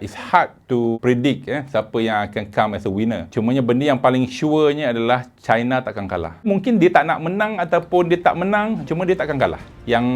It's hard to predict eh, siapa yang akan come as a winner. Cumanya benda yang paling sure-nya adalah China takkan kalah. Mungkin dia tak nak menang ataupun dia tak menang, cuma dia takkan kalah. Yang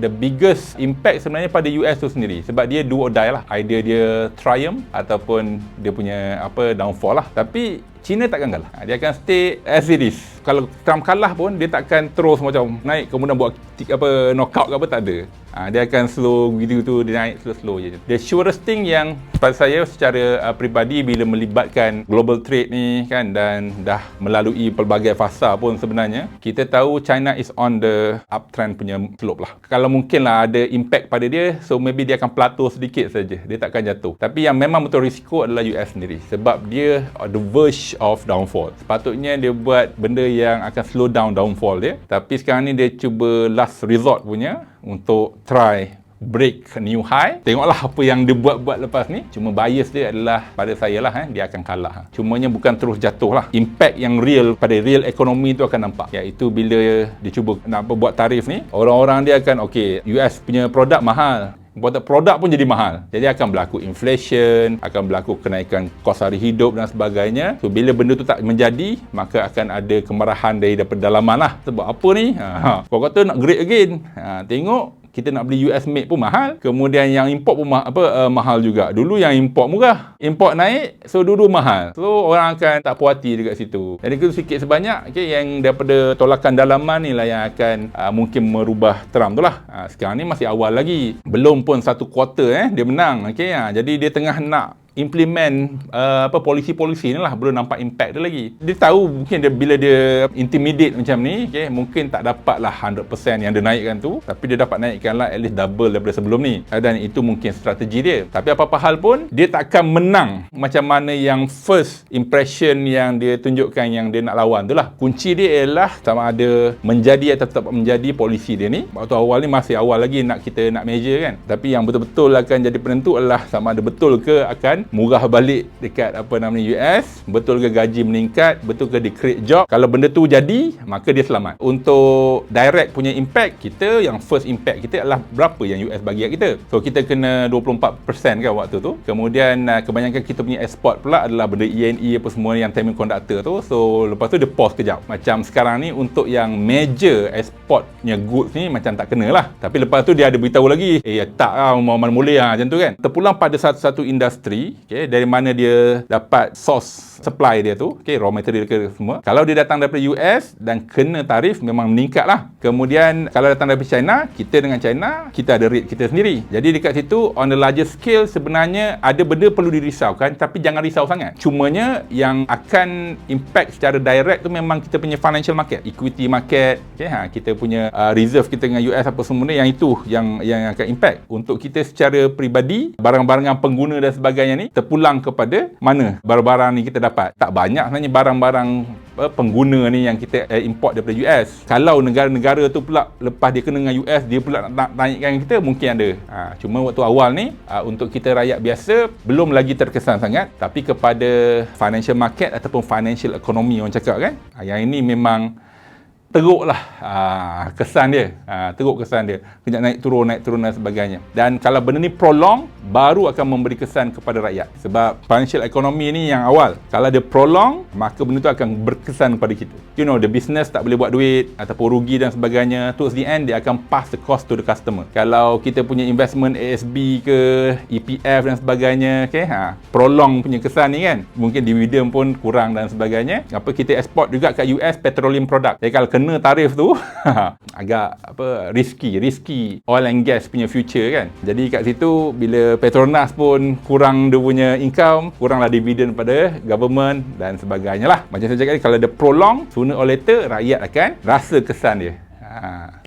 the biggest impact sebenarnya pada US tu sendiri. Sebab dia do or die lah. Either dia triumph ataupun dia punya apa downfall lah. Tapi China takkan kalah. Dia akan stay as it is. Kalau Trump kalah pun, dia takkan terus macam naik kemudian buat apa knockout ke apa, tak ada. Ha, dia akan slow video tu dia naik slow-slow je. The surest thing yang pada saya secara uh, peribadi bila melibatkan global trade ni kan dan dah melalui pelbagai fasa pun sebenarnya kita tahu China is on the uptrend punya slope lah. Kalau mungkin lah ada impact pada dia so maybe dia akan plateau sedikit saja. Dia takkan jatuh. Tapi yang memang betul risiko adalah US sendiri. Sebab dia on the verge of downfall sepatutnya dia buat benda yang akan slow down downfall dia tapi sekarang ni dia cuba last resort punya untuk try break new high. Tengoklah apa yang dia buat-buat lepas ni. Cuma bias dia adalah pada saya lah eh, dia akan kalah. Cumanya bukan terus jatuh lah. Impact yang real pada real ekonomi tu akan nampak. Iaitu bila dia cuba nak buat tarif ni, orang-orang dia akan okay, US punya produk mahal buat produk pun jadi mahal. Jadi akan berlaku inflation, akan berlaku kenaikan kos hari hidup dan sebagainya. So bila benda tu tak menjadi, maka akan ada kemarahan dari pedalaman lah. Sebab apa ni? Ha, ha. kau kata nak great again. Ha, tengok kita nak beli US made pun mahal. Kemudian yang import pun ma- apa uh, mahal juga. Dulu yang import murah import naik so dulu mahal. So orang akan tak puas hati dekat situ. Jadi itu sikit sebanyak okay, yang daripada tolakan dalaman ni lah yang akan uh, mungkin merubah Trump tu lah. Uh, sekarang ni masih awal lagi. Belum pun satu quarter eh dia menang okay, uh, jadi dia tengah nak implement uh, apa polisi-polisi ni lah belum nampak impact dia lagi. Dia tahu mungkin dia bila dia intimidate macam ni okay, mungkin tak dapat lah 100% yang dia naikkan tu tapi dia dapat naikkan lah at least double daripada sebelum ni. Uh, dan itu mungkin strategi dia. Tapi apa-apa hal pun dia tak akan menang macam mana yang first impression yang dia tunjukkan yang dia nak lawan tu lah. Kunci dia ialah sama ada menjadi atau tetap menjadi polisi dia ni. Waktu awal ni masih awal lagi nak kita nak measure kan. Tapi yang betul-betul akan jadi penentu adalah sama ada betul ke akan murah balik dekat apa namanya US betul ke gaji meningkat? Betul ke di create job? Kalau benda tu jadi maka dia selamat. Untuk direct punya impact kita yang first impact kita adalah berapa yang US bagi kat kita? So kita kena 24% kan waktu tu. Kemudian uh, kebanyakan kita punya export pula adalah benda E&E apa semua yang semiconductor tu. So lepas tu dia pause kejap. Macam sekarang ni untuk yang major exportnya goods ni macam tak kena lah. Tapi lepas tu dia ada beritahu lagi eh tak lah boleh lah macam tu kan. Terpulang pada satu-satu industri okay, dari mana dia dapat source supply dia tu, okay, raw material ke semua. Kalau dia datang daripada US dan kena tarif memang meningkat lah. Kemudian kalau datang daripada China, kita dengan China, kita ada rate kita sendiri. Jadi dekat situ on the larger scale sebenarnya ada benda perlu dirisaukan tapi jangan risau sangat. Cumanya yang akan impact secara direct tu memang kita punya financial market, equity market, okay, ha, kita punya uh, reserve kita dengan US apa semua ni yang itu yang yang akan impact. Untuk kita secara peribadi, barang-barang pengguna dan sebagainya ni ni terpulang kepada mana barang-barang ni kita dapat. Tak banyak sebenarnya barang-barang uh, pengguna ni yang kita uh, import daripada US. Kalau negara-negara tu pula lepas dia kena dengan US, dia pula nak naikkan kita, mungkin ada. Ha, cuma waktu awal ni, uh, untuk kita rakyat biasa, belum lagi terkesan sangat. Tapi kepada financial market ataupun financial economy orang cakap kan, ha, yang ini memang teruk lah aa, kesan dia. Aa, teruk kesan dia. Kejap naik turun naik turun dan sebagainya. Dan kalau benda ni prolong baru akan memberi kesan kepada rakyat. Sebab financial economy ni yang awal kalau dia prolong maka benda tu akan berkesan kepada kita. You know the business tak boleh buat duit ataupun rugi dan sebagainya towards the end dia akan pass the cost to the customer. Kalau kita punya investment ASB ke EPF dan sebagainya okay, ha, prolong punya kesan ni kan mungkin dividend pun kurang dan sebagainya. Apa kita export juga kat US petroleum product. Jadi kalau kena kena tarif tu agak apa risky risky oil and gas punya future kan. Jadi kat situ bila Petronas pun kurang dia punya income kuranglah dividen pada government dan sebagainya lah. Macam saya cakap kalau ada prolong sooner or later rakyat akan rasa kesan dia. Ha.